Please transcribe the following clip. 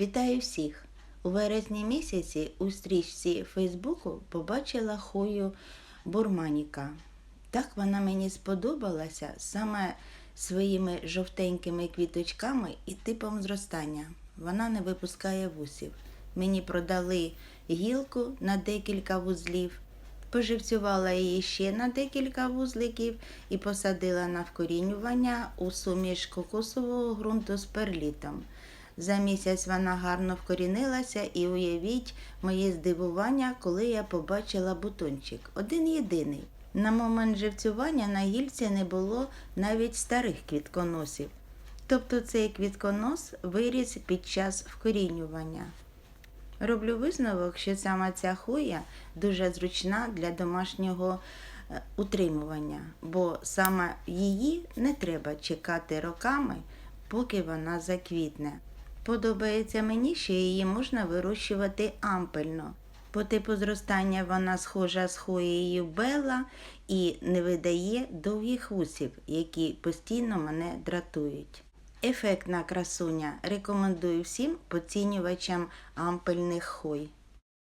Вітаю всіх! У вересні місяці у стрічці Фейсбуку побачила хою бурманіка. Так вона мені сподобалася саме своїми жовтенькими квіточками і типом зростання. Вона не випускає вусів. Мені продали гілку на декілька вузлів, поживцювала її ще на декілька вузликів і посадила на вкорінювання у суміш кокосового ґрунту з перлітом. За місяць вона гарно вкорінилася і уявіть моє здивування, коли я побачила бутончик. Один єдиний. На момент живцювання на гільці не було навіть старих квітконосів. Тобто цей квітконос виріс під час вкорінювання. Роблю висновок, що саме ця хуя дуже зручна для домашнього е, утримування, бо саме її не треба чекати роками, поки вона заквітне. Подобається мені, що її можна вирощувати ампельно. По типу зростання вона схожа з хоєю Белла і не видає довгих вусів, які постійно мене дратують. Ефектна красуня рекомендую всім поцінювачам ампельних хой.